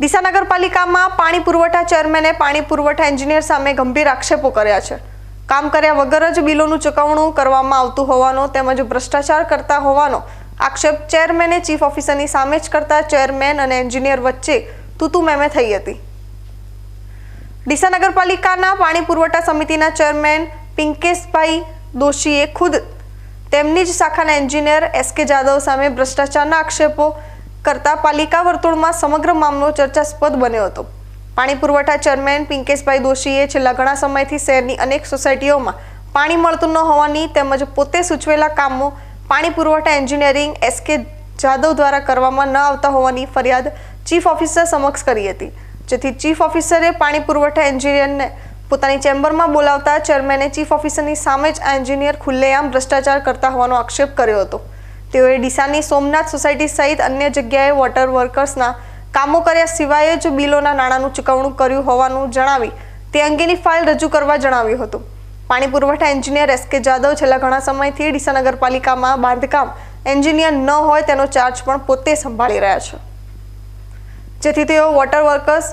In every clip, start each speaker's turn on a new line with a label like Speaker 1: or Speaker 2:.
Speaker 1: ડીસા નગરપાલિકામાં પાણી પુરવઠા ચેરમેને પાણી પુરવઠા એન્જિનિયર સામે ગંભીર આક્ષેપો કર્યા છે. કામ કર્યા વગર જ બિલોનું ચૂકવણું કરવામાં આવતું હોવાનો તેમજ ભ્રષ્ટાચાર કરતા હોવાનો આક્ષેપ ચેરમેને, ચીફ ઓફિસરની સામે જ કરતા ચેરમેન અને એન્જિનિયર વચ્ચે તૂતુ મેમે થઈ હતી. ડીસા નગરપાલિકાના પાણી પુરવઠા સમિતિના ચેરમેન પિંકેશભાઈ દોશીએ ખુદ તેમની જ શાખાના એન્જિનિયર એસ કે જાદવ સામે ભ્રષ્ટાચારના આક્ષેપો કરતા પાલિકા વર્તુળમાં સમગ્ર મામલો ચર્ચાસ્પદ બન્યો હતો. પાણી પુરવઠા ચેરમેન પિંકેશભાઈ દોશીએ છેલ્લા ઘણા સમયથી શહેરની અનેક સોસાયટીઓમાં પાણી મળતું ન હોવાની તેમજ પોતે સૂચવેલા કામો પાણી પુરવઠા એન્જિનિયરિંગ એસકે જાદવ દ્વારા કરવામાં ન આવતા હોવાની ફરિયાદ ચીફ ઓફિસર સમક્ષ કરી હતી. જેથી ચીફ ઓફિસરે પાણી પુરવઠા એન્જિનિયરને પોતાની ચેમ્બરમાં બોલાવતા ચેરમેને ચીફ ઓફિસરની સામે જ આ એન્જિનિયર ખુલ્લેઆમ ભ્રષ્ટાચાર કરતા હોવાનો આક્ષેપ કર્યો હતો. તેઓએ ડીસાની સોમનાથ સોસાયટી સહિત અન્ય જગ્યાએ વોટર વર્કર્સના કામો કર્યા સિવાય જ બિલોના નાણાંનું ચૂકવણું કર્યું હોવાનું જણાવી તે અંગેની ફાઇલ રજૂ કરવા જણાવ્યું હતું. પાણી પુરવઠા એન્જિનિયર એસ કે જાદવ છેલ્લા ઘણા સમયથી ડીસા નગરપાલિકામાં બાંધકામ એન્જિનિયર ન હોય તેનો ચાર્જ પણ પોતે સંભાળી રહ્યા છે. જેથી તેઓ વોટર વર્કર્સ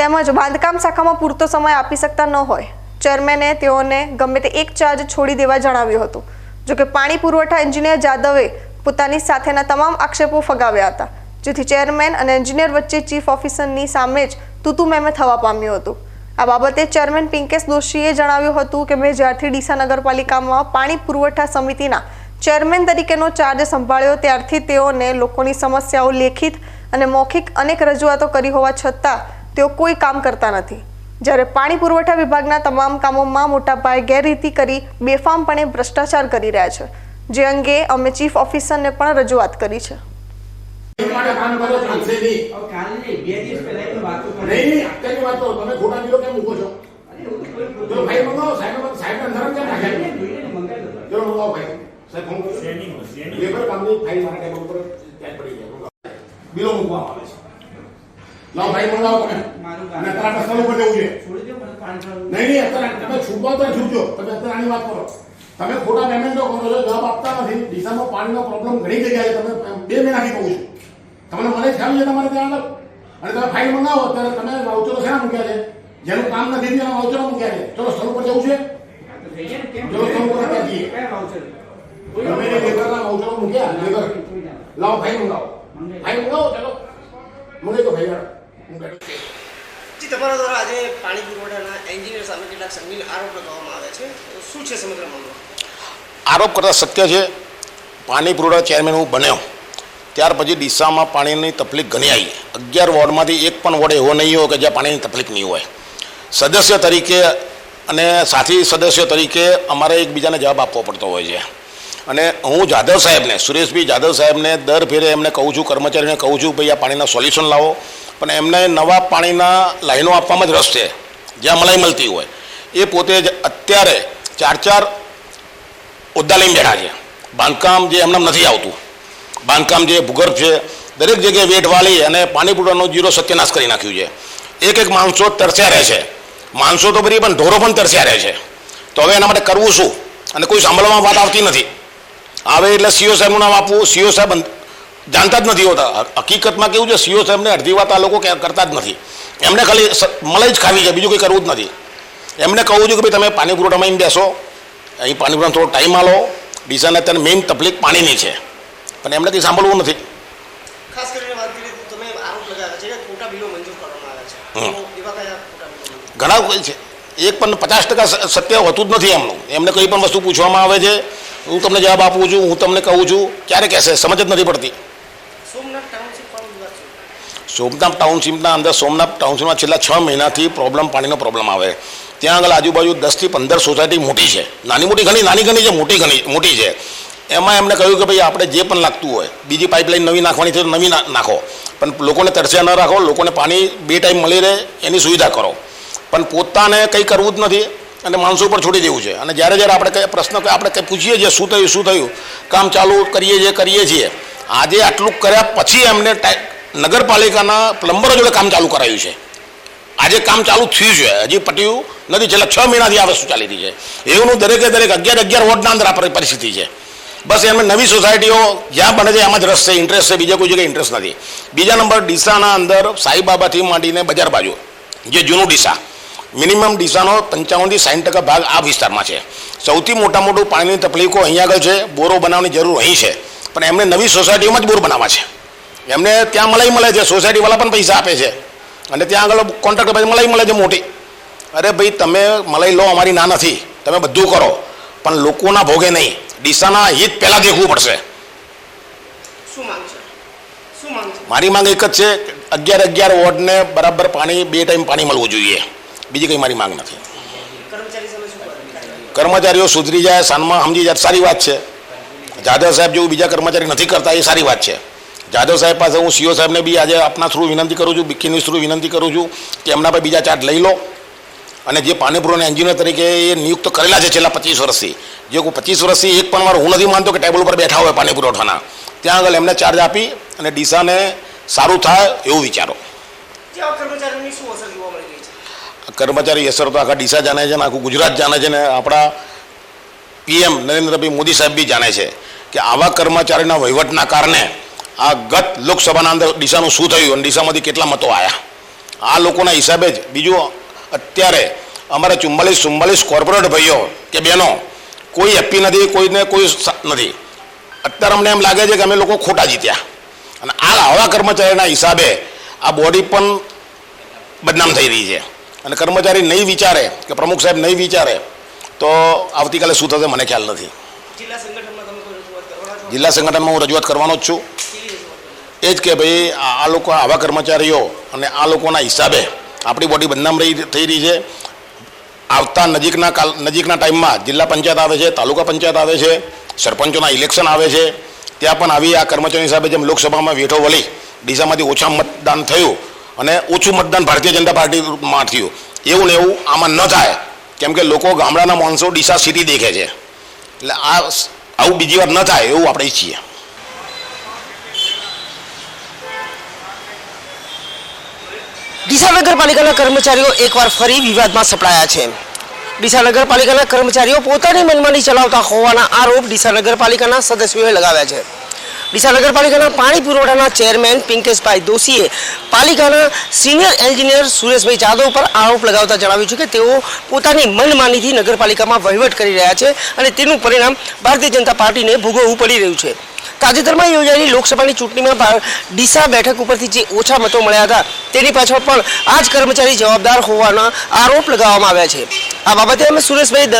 Speaker 1: તેમજ બાંધકામ શાખામાં પૂરતો સમય આપી શકતા ન હોય. ચેરમેને તેઓને ગમે તે એક ચાર્જ છોડી દેવા જણાવ્યું હતું. જોકે પાણી પુરવઠા એન્જિનિયર જાદવે પોતાની સાથેના તમામ આક્ષેપો ફગાવ્યા હતા, જેથી ચેરમેન અને એન્જિનિયર વચ્ચે ચીફ ઓફિસરની સામે જ તૂતુ મેમે થવા પામ્યું હતું. આ બાબતે ચેરમેન પિંકેશ દોશીએ જણાવ્યું હતું કે મેં જ્યારથી ડીસા નગરપાલિકામાં પાણી પુરવઠા સમિતિના ચેરમેન તરીકેનો ચાર્જ સંભાળ્યો, ત્યારથી તેઓને લોકોની સમસ્યાઓ લેખિત અને મૌખિક અનેક રજૂઆતો કરી હોવા છતાં તેઓ કોઈ કામ કરતા નથી. જ્યારે પાણી પુરવઠા વિભાગના તમામ કામોમાં મોટા ગેરરીતિ કરી બેફામપણે ભ્રષ્ટાચાર કરી રહ્યા છે. જે અંગે અમે ચીફ ઓફિસરને પણ રજૂઆત કરી છે.
Speaker 2: બિલો આવે લાવો ભાઈ મંગાવો તમે અને જવું. નહીં નહીં અત્યારે તમે છૂટવા તો છૂટજો. તમે અત્યારે આની વાત કરો. તમે ખોટા પેમેન્ટો કરો છો જવાબ આપતા નથી. ડીસામાં પાણીનો પ્રોબ્લેમ ઘણી જગ્યાએ તમે બે મહિનાથી કહું છું. તમને મને ખ્યાલ છે તમારે ત્યાં આગળ? અને તમે ફાઇલ મંગાવો અત્યારે તમે વાઉચરો શેના મૂક્યા છે? જેનું કામ નથી તેના વાઉચરો મૂક્યા છે. ચલો સ્થળ ઉપર જવું છે? ચલો બધા ત્યાં જઈએ. તમે લેબરના વાઉચરો મૂક્યા? લેબર. લાવો ફાઇલ મંગાવો. ફાઇલ મંગાવો ચલો. મંગાવી તો છું.
Speaker 3: જી તમારા દ્વારા આજે પાણી પુરવઠાના એન્જિનિયર સામે કેટલાક સંગીન આરોપ લગાવવામાં આવે છે. શું છે સમગ્ર મામલો?
Speaker 4: આરોપ કરતા સત્ય છે, પાણી પુરવઠા ચેરમેન હું બન્યો. ત્યાર પછી ડીસામાં પાણીની તકલીફ ઘણી આવી. અગિયાર વોર્ડમાંથી એક પણ વોર્ડ એવો નહીં હોય કે જ્યાં પાણીની તકલીફ નહીં હોય. સદસ્ય તરીકે અને સાથી સદસ્યો તરીકે અમારે એકબીજાને જવાબ આપવો પડતો હોય છે. અને હું જાદવ સાહેબને, સુરેશભાઈ જાદવ સાહેબને દર ફેરે એમને કહું છું કર્મચારીને કહું છું, ભાઈ આ પાણીના સોલ્યુશન લાવો. પણ એમને નવા પાણીના લાઈનો આપવામાં જ રસ છે. જ્યાં મલાઈ મળતી હોય. એ પોતે જ અત્યારે ચાર ચાર હોદ્દા લઈને બેઠા છે. બાંધકામ જે એમને નથી આવતું. બાંધકામ જે ભૂગર્ભ છે, દરેક જગ્યાએ વેઠ વાળી અને પાણીપુરાનો જીરો સત્યનાશ કરી નાખ્યું છે. એક એક માણસો તરસ્યા રહે છે. માણસો તો બધી પણ ઢોરો પણ તરસ્યા રહે છે. તો હવે એના માટે કરવું શું? અને કોઈ સાંભળવામાં વાત આવતી નથી. આવે એટલે સીઓ સાહેબનું નામ આપવું સીઓ સાહેબ જાણતા જ નથી હોતા. હકીકતમાં કેવું છે સીઓ સાહેબને અડધી વાત આ લોકો કરતા જ નથી. એમને ખાલી મલાઈ જ ખાવી છે બીજું કંઈ કરવું જ નથી. એમને કહું છું કે ભાઈ તમે પાણી પુરવઠામાં અહીં બેસો. અહીં પાણી થોડો ટાઈમ આલો. ડીસાને અત્યારે મેઇન તકલીફ પાણીની છે. પણ એમને કંઈ સાંભળવું નથી. ઘણા કોઈ છે. એક પણ પચાસ ટકા સત્ય હોતું જ નથી એમનું. એમને કંઈ પણ વસ્તુ પૂછવામાં આવે છે. હું તમને જવાબ આપું છું હું તમને કહું છું ક્યારે કહેશે? સમજ જ નથી પડતી.
Speaker 3: સોમનાથ
Speaker 4: ટાઉનશીપના અંદર સોમનાથ ટાઉનશીપમાં છેલ્લા છ મહિનાથી પ્રોબ્લેમ પાણીનો પ્રોબ્લેમ આવે. ત્યાં આગળ આજુબાજુ દસથી પંદર સોસાયટી મોટી છે. નાની મોટી ઘણી નાની ઘણી છે મોટી ઘણી મોટી છે. એમાં એમને કહ્યું કે ભાઈ આપણે જે પણ લાગતું હોય બીજી પાઇપલાઇન નવી નાખવાની છે તો નવી નાખો. પણ લોકોને તરસ્યા ન રાખો લોકોને પાણી બે ટાઈમ મળી રહે એની સુવિધા કરો. પણ પોતાને કંઈ કરવું જ નથી. અને માણસો ઉપર છોડી દેવું છે. અને જ્યારે જ્યારે આપણે કંઈ પ્રશ્ન આપણે કંઈ પૂછીએ છીએ, શું થયું શું થયું? કામ ચાલુ કરીએ છીએ કરીએ છીએ. આજે આટલું કર્યા પછી એમને નગરપાલિકાના પ્લમ્બરો જોડે કામ ચાલુ કરાયું છે. આજે કામ ચાલુ થયું છે. હજી પટ્યું નથી. છેલ્લા છ મહિનાથી આ વસ્તુ ચાલી રહી છે. એવું દરેકે દરેક અગિયાર અગિયાર વોર્ડના અંદર આ પરિસ્થિતિ છે. બસ એમને નવી સોસાયટીઓ જ્યાં બને છે, એમાં જ રસ છે ઇન્ટરેસ્ટ છે, બીજા કોઈ જગ્યાએ ઇન્ટરેસ્ટ નથી. બીજા નંબર ડીસાના અંદર સાઈબાબાથી માંડીને બજાર બાજુ, જે જૂનું ડીસા. મિનિમમ ડીસાનો પંચાવનથી સાઠ ટકા ભાગ આ વિસ્તારમાં છે. સૌથી મોટા મોટું પાણીની તકલીફો અહીંયા આગળ છે બોરો બનાવવાની જરૂર અહીં છે. પણ એમને નવી સોસાયટીઓમાં જ બોર બનાવવા છે. એમને ત્યાં મલાઈ મળે છે સોસાયટીવાળા પણ પૈસા આપે છે. અને ત્યાં આગળ કોન્ટ્રાક્ટર પાસે મલાઈ મળે છે મોટી. અરે ભાઈ તમે મલાઈ લો અમારી ના નથી. તમે બધું કરો. પણ લોકોના ભોગે નહીં. ડીસાના હિત પહેલાં દેખવું પડશે. મારી માંગ એક જ છે અગિયાર અગિયાર વોર્ડને બરાબર પાણી બે ટાઈમ પાણી મળવું જોઈએ. બીજી કંઈ મારી માંગ નથી? કર્મચારીઓ સુધરી જાય, સાનમાં સમજી જાય સારી વાત છે. જાદવ સાહેબ જેવું બીજા કર્મચારી નથી કરતા, એ સારી વાત છે. જાદવ સાહેબ પાસે હું સીઓ સાહેબને બી આજે આપના થ્રુ વિનંતી કરું છું બિકીની થ્રુ વિનંતી કરું છું કે એમના પર બીજા ચાર્જ લઈ લો. અને જે પાણીપુરાના એન્જિનિયર તરીકે એ નિયુક્ત કરેલા છે છેલ્લા પચીસ વર્ષથી. જે કોઈ પચીસ વર્ષથી એક પણ વાર હું નથી માનતો કે ટેબલ ઉપર બેઠા હોય પાણી પુરવઠાના ત્યાં આગળ એમને ચાર્જ આપી અને ડીસાને સારું થાય એવું વિચારો.
Speaker 3: શું અસર જોવા મળી રહી છે
Speaker 4: કર્મચારી અસર તો આખા ડીસા જાણે છે ને આખું ગુજરાત જાણે છે ને આપણા પીએમ નરેન્દ્રભાઈ મોદી સાહેબ બી જાણે છે કે આવા કર્મચારીના વહીવટના કારણે આ ગત લોકસભાના અંદર ડીસાનું શું થયું અને ડીસામાંથી કેટલા મતો આવ્યા આ લોકોના હિસાબે જ બીજું અત્યારે અમારા ચુમ્માલીસ ચુમ્માલીસ કોર્પોરેટ ભાઈઓ કે બહેનો કોઈ હેપી નથી, કોઈને કોઈ નથી. અત્યારે અમને એમ લાગે છે કે અમે લોકો ખોટા જીત્યા. અને આ આવા કર્મચારીના હિસાબે આ બોડી પણ બદનામ થઈ રહી છે. અને કર્મચારી નહીં વિચારે કે પ્રમુખ સાહેબ નહીં વિચારે તો આવતીકાલે શું થશે મને ખ્યાલ નથી.
Speaker 3: જિલ્લા સંગઠનમાં
Speaker 4: હું રજૂઆત કરવાનો જ છું? એ જ કે ભાઈ આ આ લોકો આવા કર્મચારીઓ અને આ લોકોના હિસાબે આપણી બોડી બદનામ રહી થઈ રહી છે. આવતા નજીકના કાલ નજીકના ટાઈમમાં જિલ્લા પંચાયત આવે છે તાલુકા પંચાયત આવે છે સરપંચોના ઇલેક્શન આવે છે. ત્યાં પણ આવી આ કર્મચારી હિસાબે જેમ લોકસભામાં વેઠો વળી ડીસામાંથી ઓછા મતદાન થયું અને ઓછું મતદાન ભારતીય જનતા પાર્ટીમાં થયું. એવું ને એવું આમાં ન થાય. કેમ કે લોકો ગામડાના માણસો ડીસા સિટી દેખે છે. એટલે આ આવું બીજી વાર ન થાય એવું આપણે ઈચ્છીએ.
Speaker 3: ડીસા નગરપાલિકાના કર્મચારીઓ એકવાર ફરી વિવાદમાં સપડાયા છે. ડીસા નગરપાલિકાના કર્મચારીઓ પોતાની મનમાની ચલાવતા હોવાના આરોપ ડીસા નગરપાલિકાના સદસ્યોએ લગાવ્યા છે. ડીસા નગરપાલિકાના પાણી પુરવઠાના ચેરમેન પિંકેશભાઈ દોશીએ પાલિકાના સિનિયર એન્જિનિયર સુરેશભાઈ જાદવ પર આરોપ લગાવતા જણાવ્યું છે કે તેઓ પોતાની મનમાનીથી નગરપાલિકામાં વહીવટ કરી રહ્યા છે અને તેનું પરિણામ ભારતીય જનતા પાર્ટીને ભોગવવું પડી રહ્યું છે. તાજેતરમાં યોજાયેલી લોકસભાની ચૂંટણીમાં ડીસા બેઠક ઉપરથી જે ઓછા મતો મળ્યા હતા, તેની પાછળ પણ આ જ કર્મચારી જવાબદાર હોવાના આરોપ લગાવવામાં આવ્યા છે. આ બાબતે અમે સુરેશભાઈ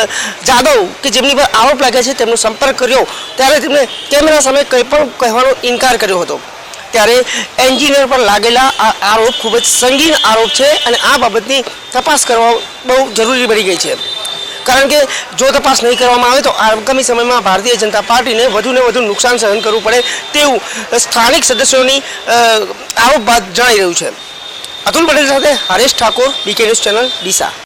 Speaker 3: જાદવ કે જેમની પર આરોપ લાગ્યા છે તેમનો સંપર્ક કર્યો. ત્યારે તેમણે કેમેરા સામે કંઈ પણ કહેવાનો ઇનકાર કર્યો હતો. ત્યારે એન્જિનિયર પર લાગેલા આ આરોપ ખૂબ જ સંગીન આરોપ છે અને આ બાબતની તપાસ કરવા બહુ જરૂરી બની ગઈ છે. કારણ કે જો તપાસ નહીં કરવામાં આવે તો આગામી સમયમાં ભારતીય જનતા પાર્ટીને વધુને વધુ નુકસાન સહન કરવું પડે તેવું સ્થાનિક સદસ્યોની આરોપ બાદ જણાઈ રહ્યું છે. અતુલ પટેલ સાથે Haresh Thakor BK news channel Deesa.